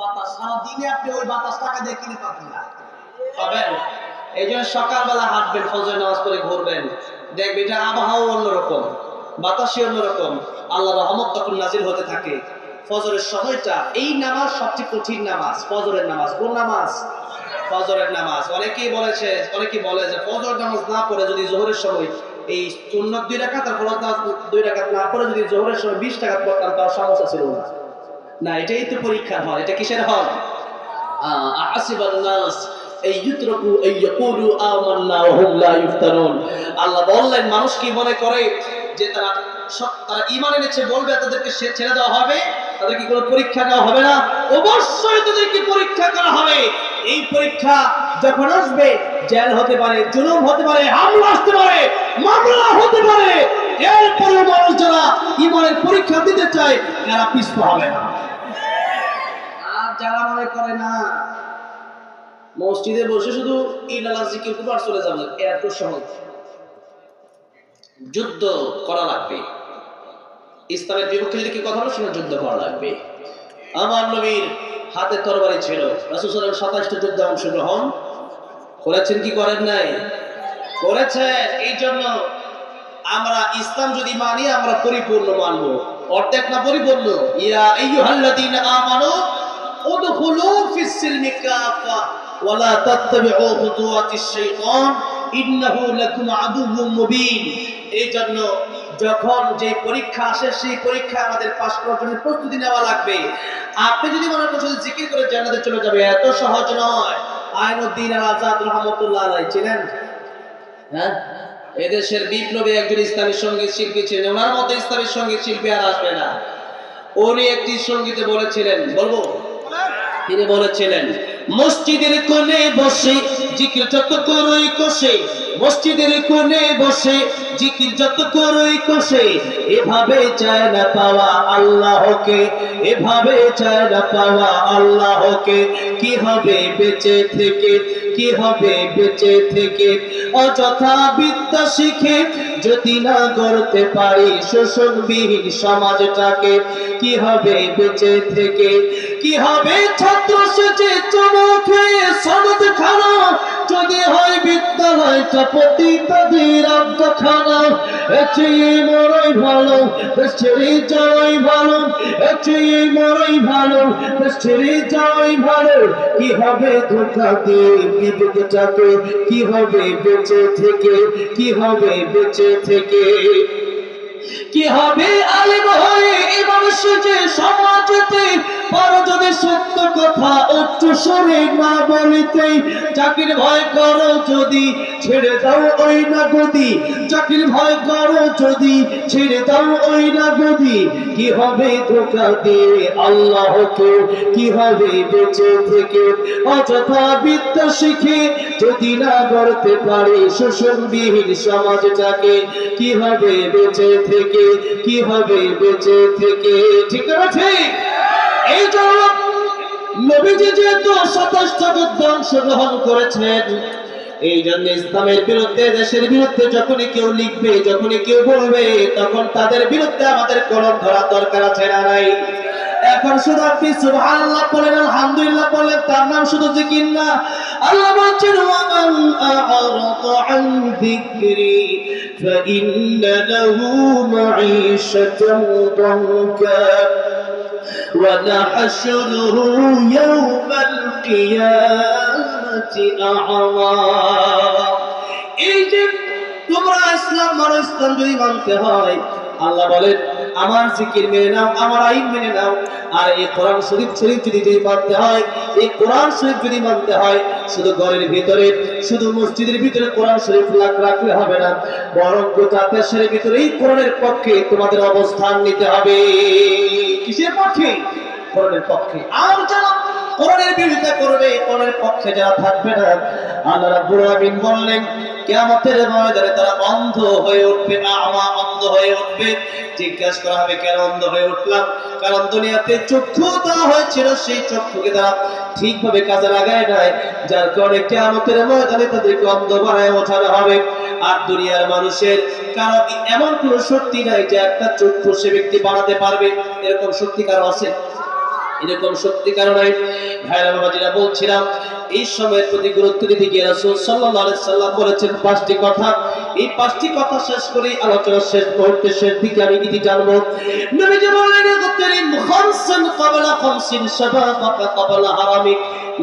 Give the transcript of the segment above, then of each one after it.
বাতাস। সারা দিনে আপনি ওই টাকা না। পাবেন? এই জন্য সকালবেলা হাঁটবেন ফজর নামাজ ঘুরবেন। দেখবেন এটা আবহাওয়া অন্যরকম, বাতাসই অন্যরকম। আল্লাহ রহমত তখন নাজিল হতে থাকে। ফজরের সময়টা, এই নামাজ সবচেয়ে কঠিন নামাজ, ফজরের নামাজ। কোন নামাজ? ফজরের নামাজ। অনেকেই বলেছে, অনেকেই বলে যে ফজর নামাজ না পড়ে যদি জোহরের সময় এই সুন্নত দুই রাকাত আর ফরজ নামাজ দুই রাকাত না পড়ে যদি জোহরের সময় বিশ টাকা পড়তাম তার সমস্যা ছিল না। না, এটাই তো পরীক্ষার হল এটা কিসের হল আল্লাহ বললেন, মানুষ কি মনে করে যে তারা তারা এনেছে, বলবে তাদেরকে ছেড়ে দেওয়া হবে? কোনো পরীক্ষা হবে না? অবশ্যই তাদেরকে পরীক্ষা করা হবে। এই পরীক্ষা যখন আসবে, জেল হতে পারে, জুলুম হতে পারে, হামলা আসতে পারে, মামলা হতে পারে। এরপরে মানুষ যারা ঈমানের পরীক্ষা দিতে চায় এরা পিছপা হবে না। যারা মনে করে না। মসজিদে বসে শুধু ইলালা চলে যাবে এত সহজ। যুদ্ধ করা লাগবে। ইসলামের বিপক্ষে কি কথা সেখানে যুদ্ধ করা লাগবে। আমার নবীর হাতে তরবারি ছিল। রাসুল সাতাশটা যুদ্ধে অংশগ্রহণ করেছেন কি করেন নাই? করেছেন। এই জন্য আমরা ইসলাম যদি মানি, আমরা পরিপূর্ণ মানবো। অর্ধেক না পরিপূর্ণ? ইয়া আইয়ুহাল্লাযীনা আমানু এই জন্য যখন যে পরীক্ষা আসে, সেই পরীক্ষা আমাদের পাস করার জন্য প্রস্তুতি নেওয়া লাগবে। আপনি যদি মনে জিকির করে জান্নাতে চলে যাবে, এত সহজ নয়। আইনুদ্দিন আল আজাদ রহমতুল্লাহ আলাই ছিলেন? হ্যাঁ? এদেশের বিপ্লবী একজন ইসলামী সংগীত শিল্পী ছিলেন। ওনার মতো ইসলামী সংগীত শিল্পী আর আসবে না। উনি একটি সঙ্গীতে বলেছিলেন, বলব তিনি বলেছিলেন, মসজিদের কোণে বসে জিকির যত করই কষে, মসজিদের কোণে বসে জিকির যত করই কষে, এভাবে চায় না পাওয়া আল্লাহকে, এভাবে চায় না পাওয়া আল্লাহকে, কি হবে বেঁচে থেকে, কি হবে বেঁচে থেকে, অযথা বিদ্যা শিখে যদি না করতে পারি শোষণবিহীন সমাজটাকে, কি হবে বেঁচে থেকে? কি হবে ছাত্র সচেতন চমকে সনদ খানা? যদি হয় বিদ্যালয়টা পতিতাদের আব্দখানা এর চেয়ে মরাই ভালো ছেড়ে যাওয়াই ভালো এর চেয়ে মরাই ভালো ছেড়ে যাওয়াই ভালো। কি হবে ধোকা দিয়ে বিবেকটাকে? কি হবে বেঁচে থেকে? কি হবে বেঁচে থেকে? কি হবে আলেম হয়ে ইমাম সেজে সমাজেতে পারো যদি সত্য কথা উচ্চ স্বরে না বলিতে চাকরির ভয় করো যদি ছেড়ে দাও ওই না গদি চাকরির ভয় করো যদি ছেড়ে দাও ওই না গদি কি হবে ধোকা দিয়ে আল্লাহকে কি হবে বেঁচে থেকে অযথা বিদ্যা শিখে যদি না গড়তে পারে শোষণবিহীন সমাজটাকে কি হবে বেঁচে থেকে কি হবে বেঁচে থেকে? ঠিক আছে এই জন্য নবীজি যেহেতু সাতাশটা যুদ্ধে অংশগ্রহণ করেছেন এই জন্য ইসলামের বিরুদ্ধে দেশের বিরুদ্ধে যখনই কেউ লিখবে যখনই কেউ বলবে তখন তাদের বিরুদ্ধে আমাদের কলম ধরা দরকার আছে না নাই এখন শুধু আপনি সুবহানাল্লাহ বলেন আলহামদুলিল্লাহ বলেন তার নাম শুধু জিকির না আল্লাহ বলছেন ওয়ামান আ'রাদা আন যিকরি فإن له معيشة ضنكا ونحشره يوم القيامة أعمى এই কোরআন শরীফ যদি মানতে হয় শুধু ঘরের ভিতরে, শুধু মসজিদের ভিতরে কোরআন শরীফ রাখলে হবে না, বরং পক্ষে তোমাদের অবস্থান নিতে হবে। কিসের পক্ষে? পক্ষে। আর যারা কোরআনের বিরোধিতা করবে কোরআনের পক্ষে যারা থাকবে না। আল্লাহ রাব্বুল আলামিন বললেন, কিয়ামতের ময়দানে তারা অন্ধ হয়ে উঠবে, আমা অন্ধ হয়ে উঠবে। জিজ্ঞাসা করা হবে, কেন অন্ধ হয়ে উঠলাম? কারণ দুনিয়াতে চক্ষু দেওয়া হয়েছিল, সেই চক্ষুকে তারা ঠিকভাবে কাজে লাগায় নাই। যার কারণে কিয়ামতের ময়দানে তাদেরকে অন্ধ বানায় ওঠানো হবে। আর দুনিয়ার মানুষের কারও এমন কোনো শক্তি নাই যে একটা চক্ষু সে ব্যক্তি বানাতে পারবে। এরকম শক্তি কারও আছে? এরকম সত্যি কারণে ভাইরা বাবাজিরা, বলছিলাম, এই সময়ের প্রতি গুরুত্ব দিতে গিয়ে রাসূল সাল্লাম বলেছেন পাঁচটি কথা। এই পাঁচটি কথা শেষ করে আলোচনা শেষ মুহূর্তে শেষ দিকে আমি দিতে জানব। নবীজি বললেন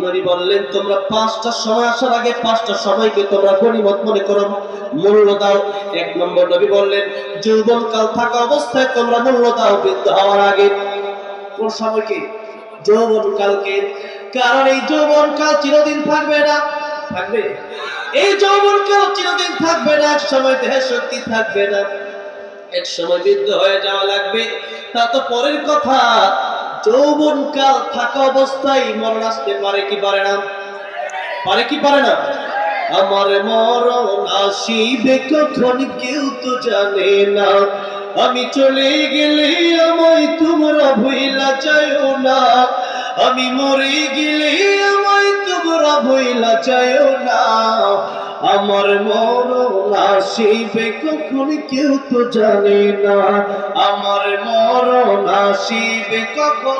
নবী বললেন, তোমরা পাঁচটা সময় আসার আগে পাঁচটা তোমরা করো এক নম্বর নবী বললেন যৌবন কাল থাকা অবস্থায় তোমরা মূল্য দাও বৃদ্ধ হওয়ার আগে। কোন সময়কে? যৌবন কালকে। কারণ এই যৌবন কাল চিরদিন থাকবে না। থাকবে? এই যৌবন কাল চিরদিন থাকবে না। এক সময় দেহে শক্তি থাকবে না। এক সময় বৃদ্ধ হয়ে যাওয়া লাগবে। তা তো পরের কথা। যৌবন কাল থাকা অবস্থায় মরণ আসতে পারে কি পারে না? পারে কি পারে না? আমার মরণ আসিবে কখন কেউ তো জানে না। আমি চলে গেলে আমায় তোমরা ভুইলা চাইও না। আমি মরে গেলে আমায় তোমরা ভুইলা চাইও না। আমার মরণ আসিবে কখন কেউ তো জানে না। আমার মরণ আসিবে কখন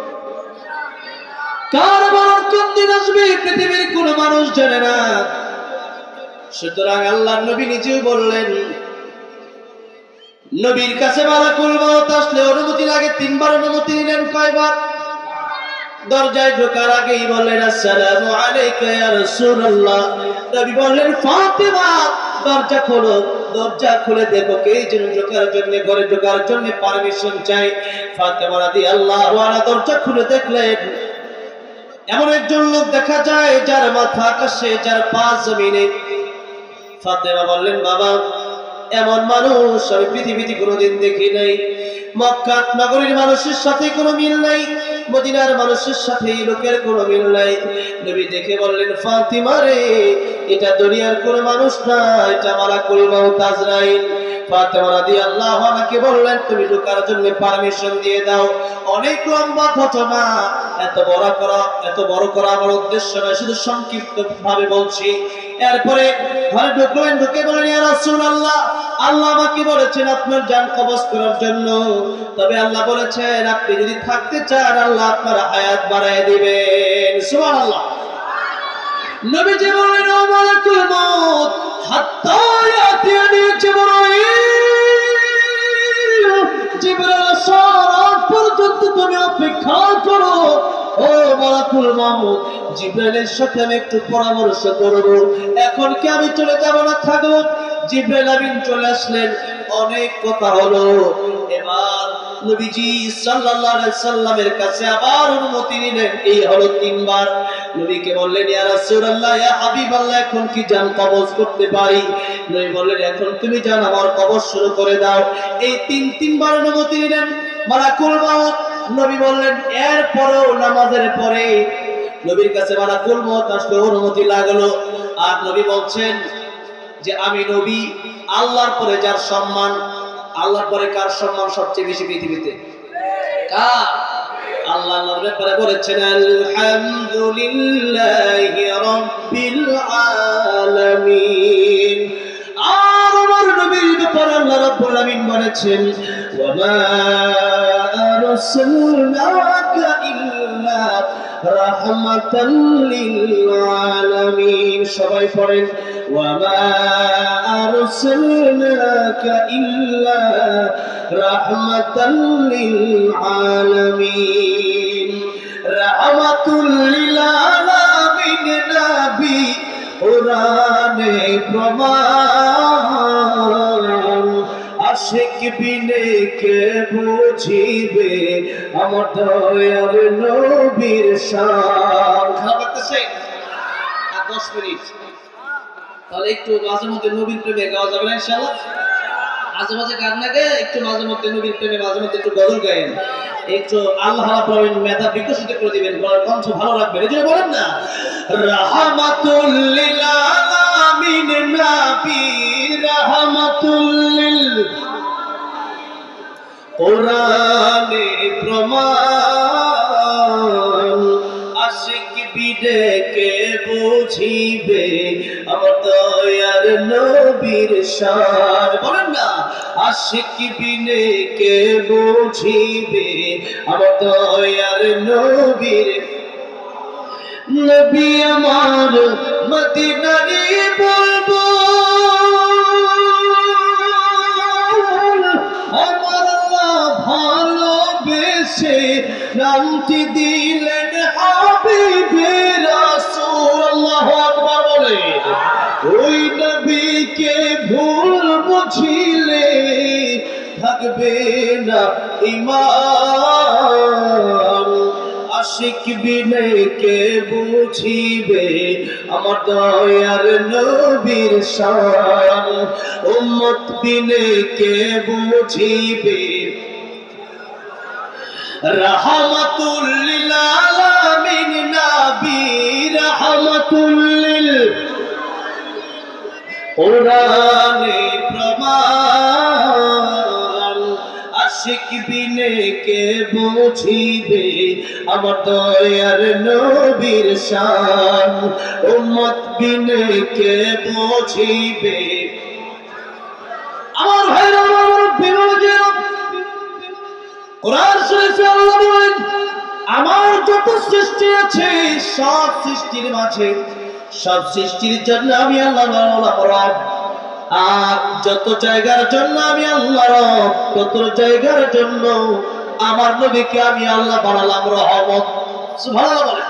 কার মরণ কোন দিন আসবে? পৃথিবীর কোন মানুষ জানে না। সুতরাং আল্লাহ নবী নিজেও বললেন, নবীর কাছে মালাকুল মত আসলে অনুমতি লাগে, তিনবার অনুমতি নিলেন কয়বার? দরজায় ঢোকার আগেই বললেন, আসসালামু আলাইকা ইয়া রাসূলুল্লাহ। নবী বললেন, ফাতেমা, দরজা খোলো, দরজা খুলে দেখো কে যেন ঢোকার জন্য, ঘরে ঢোকার জন্য পারমিশন চাই। ফাতেমা রাদিয়াল্লাহু আনহা দরজা খুলে দেখলেন এমন একজন লোক দেখা যায় যার মাথা আকাশে, যার পা জমিনে। ফাতেমা বললেন, বাবা, এমন মানুষ আমি পৃথিবীতে কোনোদিন দেখি নাই। মক্কা নগরীর মানুষের সাথে কোনো মিল নাই। মদিনার মানুষের সাথে এই লোকের কোনো মিল নাই। নবী দেখে বললেন, ফাতিমা রে, এটা দুনিয়ার কোনো মানুষ না, এটা ফাতেমা রাদিয়াল্লাহু আনহাকে বললেন, তুমি ঢোকার জন্য পারমিশন দিয়ে দাও। অনেক লম্বা ঘটনা। এত বড় করা, এত বড় করা আমার উদ্দেশ্য নয়, শুধু সংক্ষিপ্ত ভাবে বলছি। এরপরে ঘরে ঢুকলেন ঢুকে বলেন, ইয়া রাসূলুল্লাহ, আল্লাহ আমাকে বলেছেন আপনার জান কবজ করার জন্য। তবে আল্লাহ বলেছেন, আপনি যদি থাকতে চান, আল্লাহ আপনার হায়াত বাড়ায় দিবেন। সুবহানাল্লাহ। নবীজি বললেন ও পর্যন্ত তুমি অপেক্ষা করো। মালাকুল মামুদ জিব্রাইলের সাথে আমি একটু পরামর্শ করব। এখন কি আমি চলে যাব না থাকব? জিব্রাইল আমিন চলে আসলেন। অনেক কথা হলো। এবার নবীজি সাল্লাল্লাহু আলাইহি সাল্লামের কাছে আবার অনুমতি নিলেন। এই হলো তিনবার। নবীকে বললেন, ইয়া রাসূলুল্লাহ, ইয়া হাবিবাল্লাহ, এখন কি জান কবজ করতে পারি? নবী বললেন, এখন তুমি জান আমার কবজ শুরু করে দাও। এই তিন তিনবার অনুমতি নিলেন। মালাকুল মাউত নবী বললেন এর পরেও নামাজের পরে নবীর কাছে মালাকুল মাউত আসলে অনুমতি লাগল। আর নবী বলছেন যে, আমি নবী, আল্লাহর পরে যার সম্মান, আল্লাহর পরে কার সম্মান সবচেয়ে বেশি পৃথিবীতে? কার? আল্লাহ ব্যাপারে বলেছেন, আলহামদুলিল্লাহি রাব্বিল আলামিন। আর আমার নবীর ব্যাপারে আল্লাহ বলেছেন, ওয়া আলামিন সবাই পড়েন ওয়া মা আরসালনাকা ইল্লা রাহমাতাল লিল আলামিন রাহমাতুল লিল আলামিন নবী কোরআনে প্রমাণ আশিক বিনে কে বুঝিবে? আমার দয়ার নবীর শান খাবারতেছে আর দশ মিনিট। তাহলে একটু মাঝে মধ্যে নবীর প্রেমে গাওয়া যাবে না ইনশাআল্লাহ? মাঝে মাঝে গান না গায়ে, একটু মাঝে মধ্যে নবীর প্রেমে মাঝে মধ্যে একটু গজল গায়েন। একটু আল্লাহ রাব্বুল মেধা বিকশিত করে দিবেন, গলার কণ্ঠ ভালো রাখবেন। এই বলেন না, রাহমাতুল লিল আলামিন নাবি, রাহমাতুল কোরআনে প্রমাণ, আশিক বিডেকে বুঝিবে? আমার দয়ার নবীর শান বলেন না, আশিক বিনেকে বুঝিবে? আমার দয়ার নবীর নবী আমার নামটি দিলেন হাবিবে রাসূল আল্লাহু আকবার বলেন, ওই নবীকে ভুল বুঝিলে থাকবে না ইমান আশিক বিনয়কে বুঝিবে আমার দয়ার নবীর শান। উম্মত বিনয়কে বুঝিবে আশিক কে বুঝিবে? আমার দয়ার নবীর শান উম্মত বিনে কে বুঝিবে? আমার আমার যত সৃষ্টি আছে, সব সৃষ্টির মাঝে, সব সৃষ্টির জন্য আমি আল্লাহ রব। আর যত জায়গার জন্য আমি আল্লাহ তত জায়গার জন্য আমার নবীকে আমি আল্লাহ বানালাম রহমত। সুবহানাল্লাহ বলেন।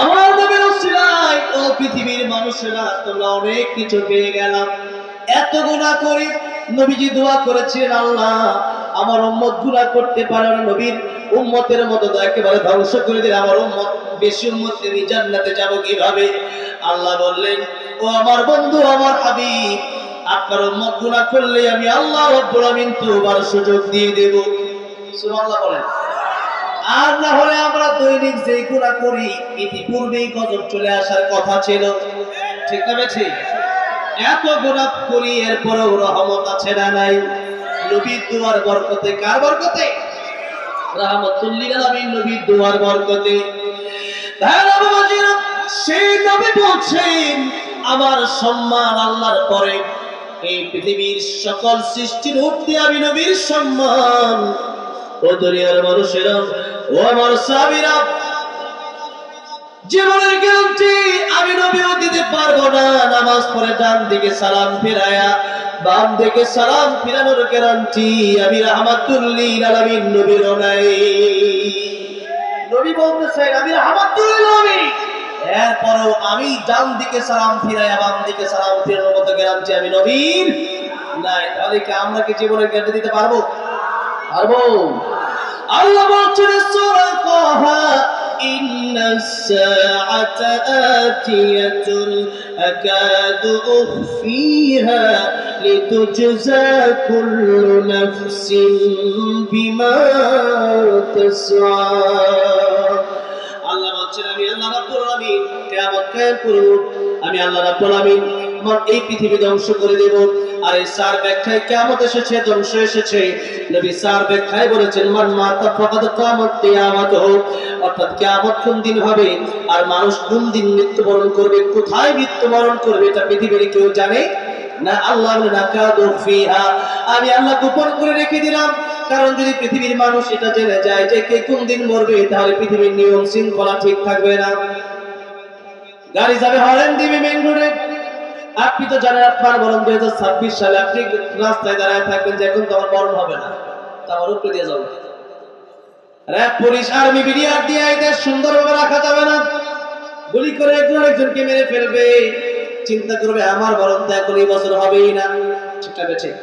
আমার নবীর উসিলায় ও পৃথিবীর মানুষেরা তোমরা অনেক কিছু পেয়ে গেলাম। এত গুনাহ করি নবীজি দোয়া করেছিলেন আল্লাহ। আমার উম্মত গুনাহ করতে পারে না নবীর। উম্মতের মতো তো একেবারে ধ্বংস করে দিলে আমার উম্মত। বেশি উম্মত আমি জান্নাতে যাব কীভাবে? আল্লাহ বললেন, ও আমার বন্ধু, আমার হাবিব, আপনার উম্মত গুনাহ করলে আমি আল্লাহ রব্বুল আমিন তোবার সুযোগ দিয়ে দেব। সুবহানাল্লাহ বলেন। আর না হলে আমরা দৈনিক যে গুণা করি, ইতিপূর্বেই গজব চলে আসার কথা ছিল। ঠিক না বেছে এত গুণা করি, এরপরেও রহমত আছে না নাই? নবীর দুয়ার বরকতে, কার বরকতে? রহমতুল্লিল আলামিন নবীর দুয়ার বরকতে। সেই নবী বলছেন, আমার সম্মান আল্লাহর পরে। এই পৃথিবীর সকল সৃষ্টির উঠতে আমি নবীর সম্মান। ও দুনিয়ার মানুষেরা, ও আমার সাবিরা জীবনের গ্যারান্টি আমি নবীও দিতে পারব না। নামাজ পড়ে ডান দিকে সালাম ফিরায়া বাম দিকে সালাম ফিরানোর গ্যারান্টি আমি রাহমাতুল্লিল আলামিন নবীর নাই নবী বলতেছেন আমি রাহমাতুল্লিল আলামিন। এরপরেও আমি ডান দিকে সালাম ফিরায়া বাম দিকে সালাম ফিরানোর মতো গ্যারান্টি আমি নবীর নাই। তাহলে কি আমরা কি জীবনের গ্যারান্টি দিতে পারব? পারব। আল্লাহ বলছেন, সূরা নাফসিন বিমা তাসআ আল্লাহ বলছেন আমি আল্লাহ রাব্বুল আলামিন আমি আল্লাহ রাব্বুল আমার এই পৃথিবী ধ্বংস করে দেব আর এই সার ব্যাখ্যায় কিয়ামত এসেছে ধ্বংস এসেছে নবী সার ব্যাখ্যায় বলেছেন মান মাতা ফাকাদ কিয়ামত কিয়ামত হোক অর্থাৎ কিয়ামত কোন দিন হবে আর মানুষ কোন দিন মৃত্যুবরণ করবে কোথায় মৃত্যুবরণ করবে এটা পৃথিবীর কেউ জানে না আল্লাহ আমি আল্লাহ গোপন করে রেখে দিলাম। কারণ যদি পৃথিবীর মানুষ এটা জেনে যায় যে কে কোন দিন মরবে, তাহলে পৃথিবীর নিয়ম শৃঙ্খলা ঠিক থাকবে না। গাড়ি যাবে হরেন দিবে মেন রোডে আপনি তো জানেন আপনার বরং দুই হাজার ছাব্বিশ সালে আপনি রাস্তায় দাঁড়ায় থাকবেন যে এখন হবে না। উপরে দিয়ে যাব র্যাব, পুলিশ, আর্মি, বিডিআর দিয়ে সুন্দরভাবে রাখা যাবে না। গুলি করে একজন একজনকে মেরে ফেলবে। চিন্তা করবে, আমার বরং তো এখন এই বছর হবেই না। ঠিক আছে ঠিক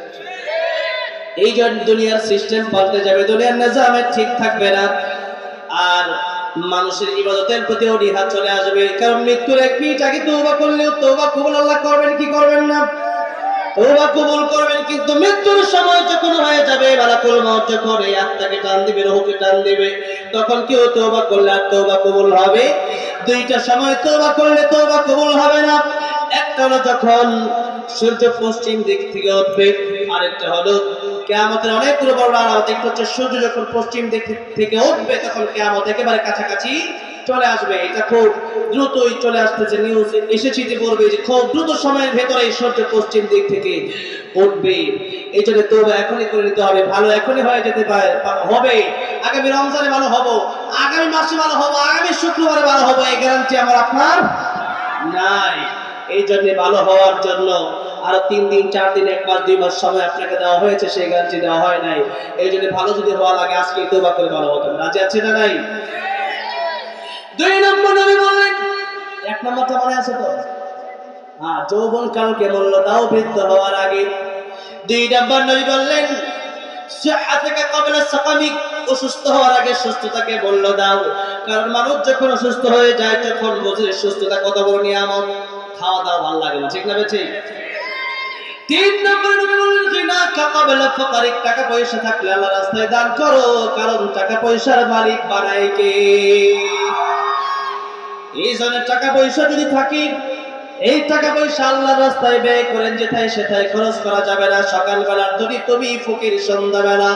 এই জন্য দুনিয়ার সিস্টেম পাল্টে যাবে, দুনিয়ার নিজামে ঠিক থাকবে না। আর মানুষের ইবাদতের প্রতি অনীহা চলে আসবে। কারণ মৃত্যুর এক মিনিট আগে তৌবা করলেও তৌবা কবুল আল্লাহ করবেন কি করবেন না? তওবা কবুল করবেন, কিন্তু মৃত্যুর সময় যখন হয়ে যাবে, মালাকুল মউত যখন এই আত্মাকে টান দিবে, রূহকে টান দিবে, তখন কেউ তওবা করলে আর তওবা কবুল হবে দুইটা সময় তোবা করলে তোবা কবুল হবে না। একটা হলো যখন সূর্য পশ্চিম দিক থেকে উঠবে, আরেকটা হলো কেয়ামতের অনেকগুলো বড় আলামত একটা হচ্ছে সূর্য যখন পশ্চিম দিক থেকে উঠবে, তখন কেয়ামত একেবারে কাছাকাছি চলে আসবে। এটা খুব দ্রুতই চলে আসতেছে নিউজ এসেছি যে বলবে যে খুব দ্রুত সময়ের ভেতরে সূর্য পশ্চিম দিক থেকে উঠবে। এই জন্য তো এখনই করে নিতে হবে। ভালো এখনই হয়ে যেতে পারে হবে। আগামী রমজানে ভালো হব। আগামী মাসে ভালো হব। আগামী শুক্রবারে ভালো হব। এই গ্যারান্টি আমার আপনার নাই। এই জন্য ভালো হওয়ার জন্য আরও তিন দিন, চার দিন, এক মাস, দুই মাস সময় আপনাকে দেওয়া হয়েছে। সেই গ্যারান্টি দেওয়া হয় নাই। এই জন্য ভালো যদি হওয়া লাগে আজকে তোবা করে ভালো হতো রাজি আছে না নাই? দুই নম্বর নবী বললেন এক নম্বরটা মনে আছে তো? হ্যাঁ যৌবন কালকে মূল্য দাও বৃদ্ধ হওয়ার আগে। দুই নম্বর নবী বললেন সিহাতাকা ক্বাবলা সাকামিক অসুস্থ হওয়ার আগে সুস্থতাকে মূল্য দাও। কারণ মানুষ যখন অসুস্থ হয়ে যায় তখন বোঝে সুস্থতা কত বড় নিয়ামত। খাওয়া দাওয়া ভালো লাগে না ঠিক না তিন নম্বর নবী বললেন যে কাকাবেলা ফকারিক টাকা পয়সা থাকলে আল্লাহ রাস্তায় দান করো কারণ টাকা পয়সার মালিক বানায় কে? এই জন্য টাকা পয়সা যদি থাকি, এই টাকা পয়সা আল্লাহর রাস্তায় ব্যয় করেন যেথায় সেথায় খরচ করা যাবে না। সকালবেলার যদি তুমি ফকির সন্ধ্যাবেলা।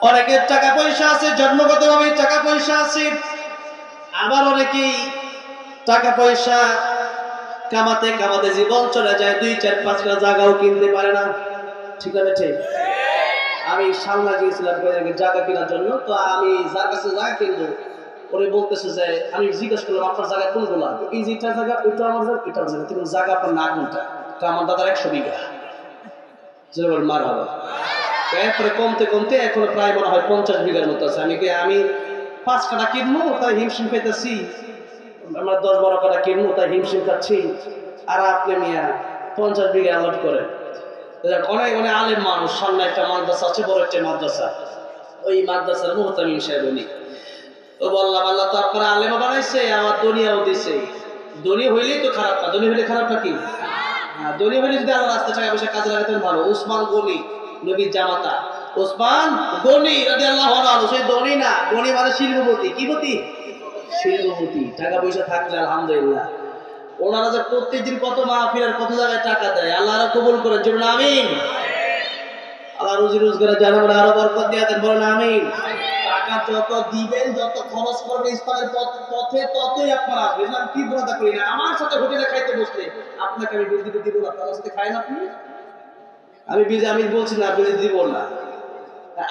অনেকের টাকা পয়সা আছে, জন্মগতভাবে টাকা পয়সা আছে। আবার অনেকেই টাকা পয়সা কামাতে কামাতে জীবন চলে যায়, দুই, চার পাঁচটা জায়গাও কিনতে পারে না। ঠিক আছে, ঠিক। আমি সামনা গিয়েছিলাম জায়গা কেনার জন্য, তো আমি যার কাছে জায়গা কিনবো ওরে বলতেছে যে, আমি জিজ্ঞেস করলাম, আপনার জায়গা কোনগুলা? এই যে এটা জায়গা, ওইটা আমার জায়গা এটা জায়গা। কিন্তু জায়গা আপনার না কোনটা? তো আমার দাদার একশো বিঘা। যে মার হবে এরপরে কমতে কমতে এখন প্রায় মনে হয় পঞ্চাশ বিঘার মতো আছে। আমি আমি পাঁচ কাটা কিনবো, তাই হিমশিম পেতেছি আমরা দশ বারো কাটা কিনবো, তাই হিমশিম খাচ্ছি। আর আপনি মিয়া পঞ্চাশ বিঘা আলট করেন। অনেক অনেক আলেম মানুষ, সামনে একটা মাদ্রাসা আছে, বড় একটা মাদ্রাসা। ওই মাদ্রাসার মুহতামিম সাহেব উনি বললাম, আল্লাহ তো আলেমা বানাইছে, আমার হইলেই তো খারাপ না হইলে খারাপ হইলে যদি আল্লাহ রাস্তা টাকা পয়সা কাজে লাগাতেন ভালো। উসমান নবীর জামাতা। গনি রাজি আল্লাহ সেই ধনী না গনি মানে শিল্পপতি। কি পতি? শিল্পপতি। টাকা পয়সা থাকলে আলহামদুলিল্লাহ। ওনারা যে প্রত্যেকদিন কত মাহফিলের কত জায়গায় টাকা দেয় আল্লাহরা কবুল করেন। জন্য আমিন। আল্লাহ রুজি রোজগারে জানাবেন আরও বরকত দিয়ে দেন, বলেন, আমিন। টাকা যত দিবেন, যত খরচ করবেন, ইসলামের পথ- ততই আপনারা আসবেন ইসলাম কি বোঝাতে করি না? আমার সাথে হোটেলে খাইতে বসলে আপনাকে আমি বিল দিব না। আপনার সাথে খাই না আপনি? আমি বিল আমি বলছি না, বিল দিব না।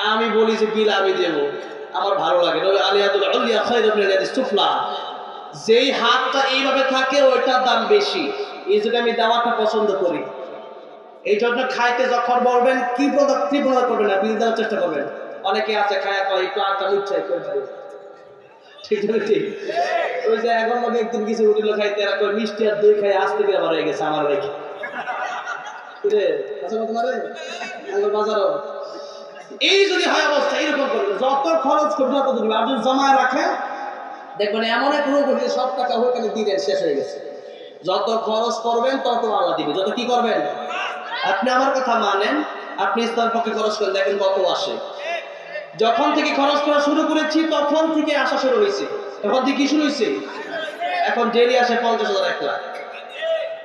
আমি বলি যে, বিল আমি দেব। আমার ভালো লাগে। তবে আলিয়াতুল আলিয়া খায়রুম মিনাল সুফলা যেই হাতটা এইভাবে থাকে, ওইটার দাম বেশি। এই জন্য আমি দেওয়াটা পছন্দ করি। এই জন্য খাইতে যখন বলবেন কি প্রদার্থ করবেন না, বিল দেওয়ার চেষ্টা করবেন। অনেকে আছে, খায়া কয় একটু আটটা মিঠাই করে দেবে দেখবেন এমন এক রোগ হয়েছে, সব টাকা ওখানে দিলেন, শেষ হয়ে গেছে। যত খরচ করবেন, তত আল্লাহ দিবে। যত কি করবেন? আপনি আমার কথা মানেন, আপনি ইসলামের পক্ষে খরচ করেন, দেখেন কত আসে। যখন থেকে খরচ করা শুরু করেছি, তখন থেকে আসা শুরু হয়েছে। তখন থেকে কি শুরু হয়েছে? এখন ডেলি আসে পঞ্চাশ হাজার, এক লাখ।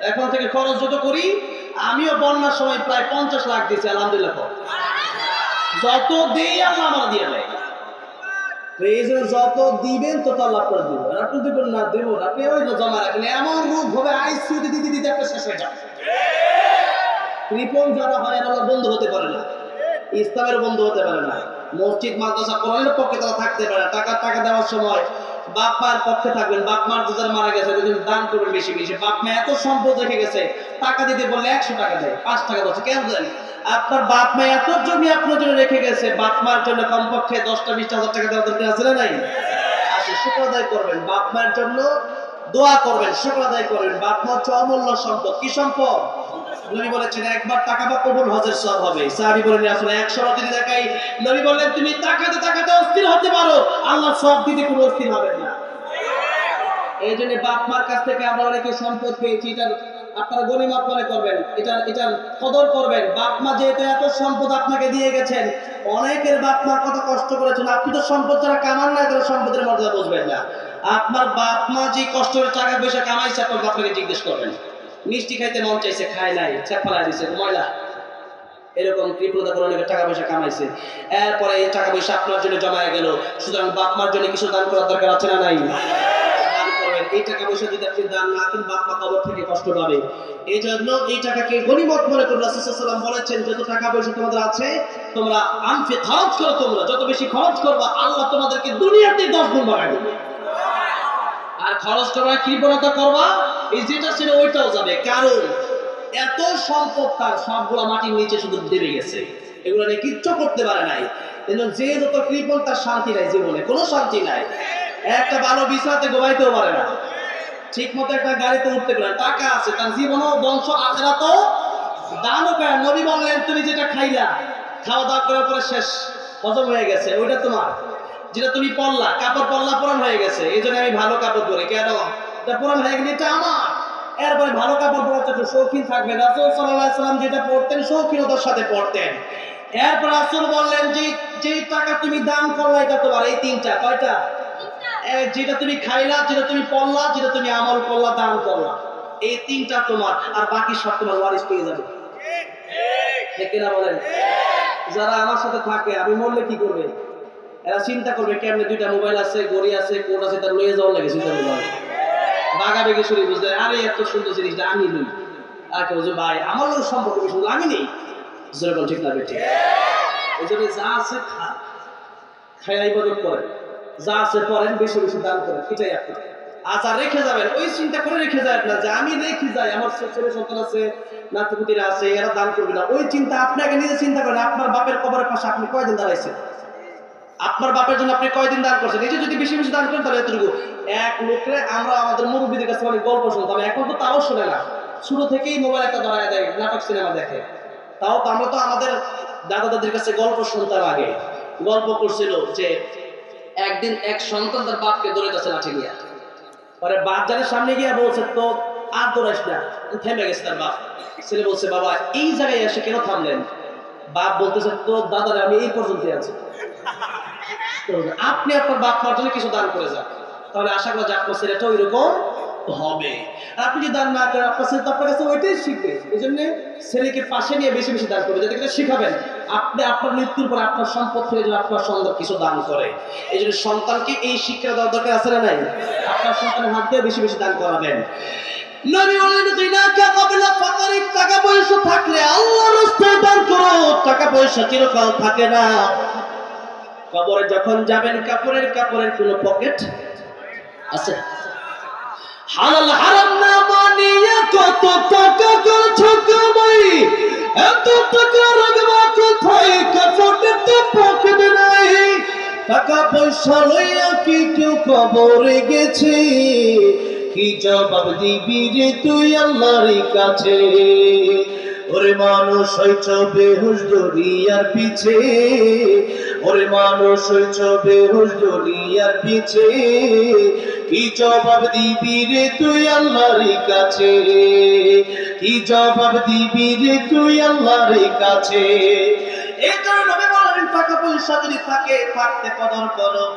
এখন থেকে খরচ যত করি, আমিও বন্যার সময় প্রায় পঞ্চাশ লাখ দিয়েছি, আলহামদুলিল্লাহ। যত দেই আল্লাহ আমার দিয়ে দেয়। যত দিবেন, তত আল্লাহ করে দিবেন। আপনি দেবেন না, দেবো না। আপনি ওই জমা রাখেন, এমন রূপ হবে আইসিউ দিতে দিতে একটা শেষ হয়ে যাবে। কৃপণ যারা হয়, এরা বন্ধু হতে পারে না। ইসলামের বন্ধু হতে পারে না। মসজিদ, মাদ্রাসা কোরআনের পক্ষে তারা থাকতে পারে টাকা টাকা দেওয়ার সময় বাপ মার পক্ষে থাকবেন, বাপ মার দুজন মারা গেছে, দুজন দান করবেন বেশি বেশি। বাপ মা এত সম্পদ রেখে গেছে, টাকা দিতে বললে একশো টাকা দেয়, পাঁচ টাকা দিচ্ছে কেন দেন আপনার বাপ মা এত জমি আপনার জন্য রেখে গেছে, বাপ মার জন্য কমপক্ষে দশটা, বিশটা হাজার টাকা দেওয়ার দরকার আছে না নাই? আসে শুক্রদায় করবেন, বাপ মায়ের জন্য দোয়া করবেন, শুক্র আদায় করবেন। বাপ মা হচ্ছে অমূল্য সম্পদ, কি সম্পদ? নবী বলেছেন, একবার টাকা বা কবুল হজের সব হবে। সাহাবি বলেন, আসলে একশো যদি দেখাই নবী বললেন, তুমি টাকাতে টাকাতে অস্থির হতে পারো। আল্লাহ সব দিতে কোনো অস্থির হবে না। এই জন্য বাপ মার কাছ থেকে আমরা অনেকে সম্পদ পেয়েছি এটার আপনারা গণিমত মনে করবেন, এটা এটার কদর করবেন। বাপ মা যেহেতু এত সম্পদ আপনাকে দিয়ে গেছেন, অনেকের বাপ মা কত কষ্ট করেছেন, আপনি তো সম্পদ যারা কামান না তারা সম্পদের মর্যাদা বুঝবেন না। আপনার বাপ মা যে কষ্ট করে টাকা পয়সা কামাইছে আপনার বাপকে জিজ্ঞেস করবেন। মিষ্টি খাইতে মন চাইছে, খায় নাই চাপালা দিছে, ময়লা। এরকম কৃপণতা করে অনেকে টাকা পয়সা কামাইছে। এরপরে এই টাকা পয়সা আপনার জন্য জমায় গেল। সুতরাং বাপ মার জন্য কিছু দান করার দরকার আছে না নাই? এই টাকা বলেছেন, যত টাকা পয়সা তোমাদের আছে, তোমরা খরচ তোমরা। যত বেশি খরচ করবা, আল্লাহ তোমাদেরকে দুনিয়াতে আর খরচ কৃপণতা করবা ওইটাও যাবে। কারণ এত সম্পদ তার সবগুলা মাটির নিচে শুধু দেবে গেছে। এগুলো নিয়ে কিচ্ছু করতে পারে নাই। যে যত তার শান্তি নাই জীবনে। কোনো শান্তি নাই। একটা ভালো ঘুমাইতেও পারে না। ঠিক মতো একটা গাড়িতে উঠতে পারে টাকা আছে, তার জীবনও বংশ তো দানও করে নবী বললেন, তুমি যেটা খাইলা, খাওয়া দাওয়া করার পরে শেষ। হজম হয়ে গেছে। ওইটা তোমার। যেটা তুমি পড়লা কাপড় পড়লা পুরান হয়ে গেছে। এই জন্য আমি ভালো কাপড় পরি। কেন? পুরান হয়ে গেলে এটা আমার। এরপরে ভালো কাপড় পরার একটু শৌখিন থাকবে। রাসূল আলাইহি সাল্লাম যেটা পড়তেন, শৌখিনতার সাথে পড়তেন। এরপর রাসূল বললেন, যে যেই টাকা তুমি দান করলা, এটা তোমার এই তিনটা, কয়টা? যেটা তুমি খাইলা, যেটা তুমি পড়লা, যেটা তুমি আমল করলা, দান করলা, এই তিনটা তোমার, আর বাকি সব তোমার ওয়ারিস পেয়ে যাবে। কিনা বলেন? যারা আমার সাথে থাকে, আমি মরলে কি করবে? এরা চিন্তা করবে, কেমনে দুইটা মোবাইল আছে গড়ি আছে কোড আছে, তার লয়ে যাওয়ার লাগে চিন্তা করবে বাগা বেগে শুরু বুঝতে আরে এত সুন্দর জিনিসটা আমি নই। আর কেউ ভাই আমার লোক সম্পর্ক সুন্দর আমি নেই? যেরকম ঠিক লাগবে ঠিক এই জন্য যা আছে খা। খাই ইবাদত করেন যা আছে পড়েন বেশি বেশি দান করেন এটাই আপনার আচ্ছা রেখে যাবেন, ওই চিন্তা করে রেখে যায় না, যে আমি রেখে যাই, আমার ছেলে সন্তান আছে, নাতিপুতিরা আছে, এরা দান করবে না। ওই চিন্তা আপনাকে নিজে চিন্তা করেন, আপনার বাপের কবরের পাশে আপনি কয়দিন দাঁড়াইছেন? আপনার বাপের জন্য আপনি কয়দিন দান করছেন? এই যে যদি বেশি বেশি দান করেন তাহলে এতটুকু। এক লোকরে আমরা আমাদের মুরব্বীদের কাছে অনেক গল্প শুনতাম এখন তো তাও শুনে না। শুরু থেকেই মোবাইল একটা ধরায় দেয়, নাটক সিনেমা দেখে। তাও তো আমরা তো আমাদের দাদা দাদির কাছে গল্প শুনতাম আগে। গল্প করছিল যে একদিন এক সন্তান তার বাপকে ধরে যাচ্ছে লাঠি নিয়ে পরে বাপ জানের সামনে গিয়ে বলছে, তো আর দৌড়াইস না থেমে গেছে তার বাপ। ছেলে বলছে, বাবা, এই জায়গায় এসে কেন থামলেন? বাপ বলতেছে তো দাদারে আমি এই পর্যন্ত আছি। আপনি আপনার বাপ মার জন্য কিছু দান করে যান। তাহলে আশা করা যায় আপনার ছেলেটা ওই রকম হবে আপনি যদি দান না করেন, আপনার ছেলে তো আপনার কাছে ওইটাই শিখবে। এই জন্য ছেলেকে পাশে নিয়ে বেশি বেশি দান করবে, যাতে করে শিখাবেন। আপনি আপনার মৃত্যুর পর আপনার সম্পদ থেকে যেন আপনার সন্তান কিছু দান করে। এই জন্য সন্তানকে এই শিক্ষা দেওয়ার দরকার আছে না নাই? আপনার সন্তানের হাত দিয়ে বেশি বেশি দান করাবেন। টাকা পয়সা থাকলে আল্লাহর রাস্তায় দান করো। টাকা পয়সা চিরকাল থাকে না। কবরে যখন যাবেন, কাপড়ের কাপড়ের কোনো পকেট আছে? হালাল হারাম না মানিয়ে কত টাকা করছ কামাই এত টাকা রাখবা কোথায়? কাপড়ের তো পকেট নাই। টাকা পয়সা লইয়া কি কেউ কবরে গেছে? কি জবাব দিবি রে তুই আল্লাহর কাছে? ওরে মানুষ হইছ বেহুশ দরিয়ার পিছে। ওরে মানুষ হইছ বেহুশ দরিয়ার পিছে। কি জবাব দিবি রে তুই আল্লাহর কাছে? কি জবাব দিবি রে তুই আল্লাহর কাছে? এই জন্য নবী বলেন টাকা পয়সা যদি থাকে থাকতে কদর করো।